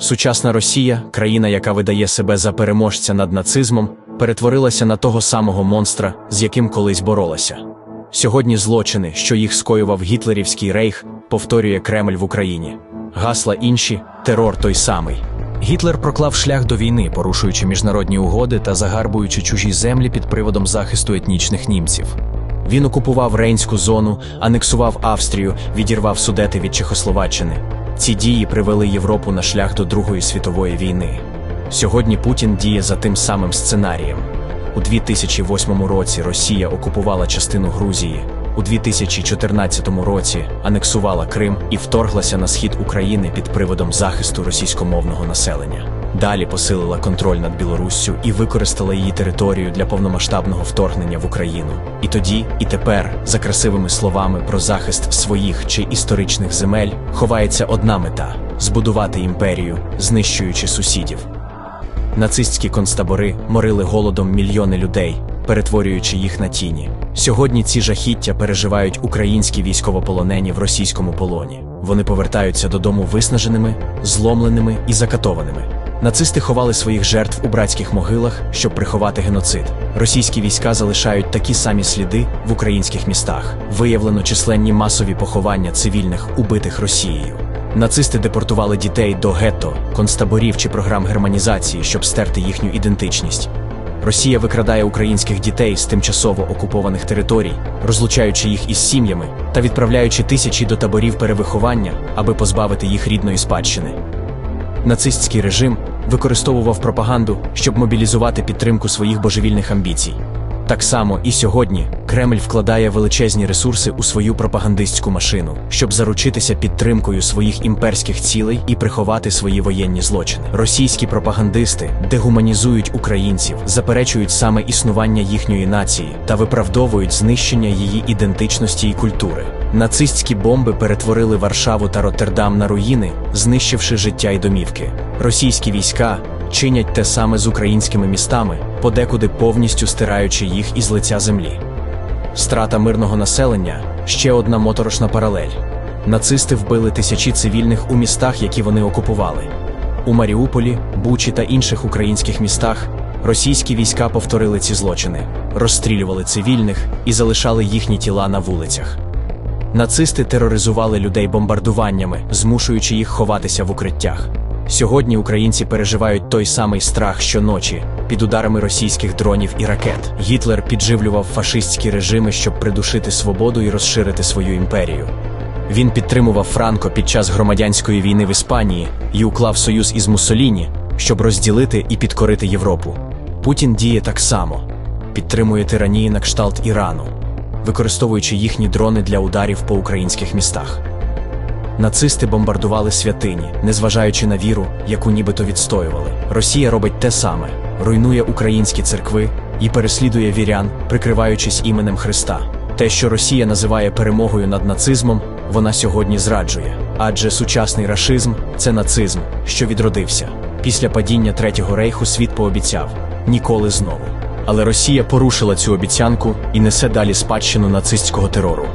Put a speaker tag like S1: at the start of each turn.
S1: Сучасна Росія, країна, яка видає себе за переможця над нацизмом, перетворилася на того самого монстра, з яким колись боролася. Сьогодні злочини, що їх скоював гітлерівський рейх, повторює Кремль в Україні. Гасла інші, терор той самий. Гітлер проклав шлях до війни, порушуючи міжнародні угоди та загарбуючи чужі землі під приводом захисту етнічних німців. Він окупував Рейнську зону, анексував Австрію, відірвав Судети від Чехословаччини. Ці дії привели Європу на шлях до Другої світової війни. Сьогодні Путін діє за тим самим сценарієм. У 2008 році Росія окупувала частину Грузії, у 2014 році анексувала Крим і вторглася на схід України під приводом захисту російськомовного населення. Далі посилила контроль над Білоруссю і використала її територію для повномасштабного вторгнення в Україну. І тоді, і тепер, за красивими словами про захист своїх чи історичних земель, ховається одна мета збудувати імперію, знищуючи сусідів. Нацистські концтабори морили голодом мільйони людей, перетворюючи їх на тіні. Сьогодні ці жахіття переживають українські військовополонені в російському полоні. Вони повертаються додому виснаженими, зломленими і закатованими. Нацисти ховали своїх жертв у братських могилах, щоб приховати геноцид. Російські війська залишають такі самі сліди в українських містах. Виявлено численні масові поховання цивільних, убитих Росією. Нацисти депортували дітей до гетто, концтаборів чи програм германізації, щоб стерти їхню ідентичність. Росія викрадає українських дітей з тимчасово окупованих територій, розлучаючи їх із сім'ями та відправляючи тисячі до таборів перевиховання, аби позбавити їх рідної спадщини. Нацистський режим використовував пропаганду, щоб мобілізувати підтримку своїх божевільних амбіцій. Так само і сьогодні Кремль вкладає величезні ресурси у свою пропагандистську машину, щоб заручитися підтримкою своїх імперських цілей і приховати свої воєнні злочини. Російські пропагандисти дегуманізують українців, заперечують саме існування їхньої нації та виправдовують знищення її ідентичності і культури. Нацистські бомби перетворили Варшаву та Роттердам на руїни, знищивши життя й домівки. Російські війська чинять те саме з українськими містами, подекуди повністю стираючи їх із лиця землі. Страта мирного населення ще одна моторошна паралель. Нацисти вбили тисячі цивільних у містах, які вони окупували. У Маріуполі, Бучі та інших українських містах російські війська повторили ці злочини, розстрілювали цивільних і залишали їхні тіла на вулицях. Нацисти тероризували людей бомбардуваннями, змушуючи їх ховатися в укриттях. Сьогодні українці переживають той самий страх щоночі під ударами російських дронів і ракет. Гітлер підживлював фашистські режими, щоб придушити свободу і розширити свою імперію. Він підтримував Франко під час громадянської війни в Іспанії і уклав союз із Муссоліні, щоб розділити і підкорити Європу. Путін діє так само, підтримує тиранії на кшталт Ірану, використовуючи їхні дрони для ударів по українських містах. Нацисти бомбардували святині, незважаючи на віру, яку нібито відстоювали. Росія робить те саме: руйнує українські церкви і переслідує вірян, прикриваючись іменем Христа. Те, що Росія називає перемогою над нацизмом, вона сьогодні зраджує. Адже сучасний рашизм це нацизм, що відродився. Після падіння Третього рейху світ пообіцяв ніколи знову. Але Росія порушила цю обіцянку і несе далі спадщину нацистського терору.